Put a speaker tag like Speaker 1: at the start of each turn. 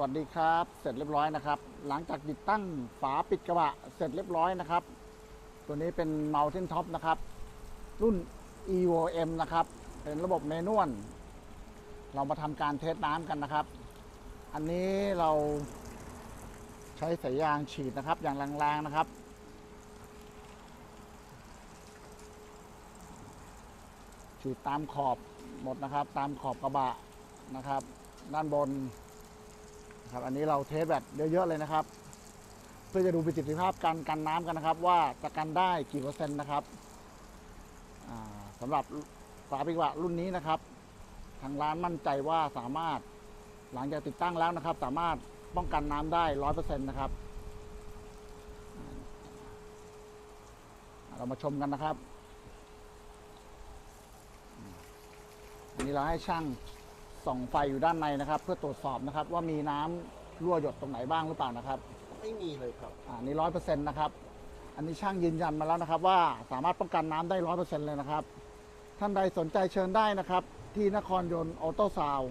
Speaker 1: วัสดีครับ เสร็จเรียบร้อยนะครับ หลังจากติดตั้งฝาปิดกระบะเสร็จเรียบร้อยนะครับ ตัวนี้เป็น Mountain Top นะครับ รุ่น EOM นะครับ เป็นระบบเมนวลเรามาทำการเทสน้ำกันนะครับ อันนี้เราใช้สายยางฉีดนะครับ อย่างแรงๆนะครับฉีดตามขอบหมดนะครับ ตามขอบกระบะนะครับ ด้านบน ครับอันนี้เราเทสแบบเยอะๆเลยนะครับ เพื่อจะดูประสิทธิภาพการกันน้ำกันนะครับ ว่าจะกันได้กี่เปอร์เซ็นต์นะครับอ่าสำหรับฝาปิกวะรุ่นนี้นะครับ ทางร้านมั่นใจว่าสามารถหลังจากติดตั้งแล้วนะครับ สามารถป้องกันน้ำได้ร้อยเปอร์เซ็นต์นะครับ เรามาชมกันนะครับ อันนี้เราให้ช่าง ส่องไฟอยู่ด้านในนะครับ เพื่อตรวจสอบนะครับ ว่ามีน้ำรั่วหยดตรงไหนบ้างหรือเปล่านะครับ
Speaker 2: ไม่มีเลยครับ
Speaker 1: อ่านี่ร้อยเปอร์เซ็นต์นะครับ อันนี้ช่างยืนยันมาแล้วนะครับ ว่าสามารถป้องกันน้ำได้ร้อยเปอร์เซ็นต์เลยนะครับ ท่านใดสนใจเชิญได้นะครับ ที่นครยนต์ออโต้ซาวด์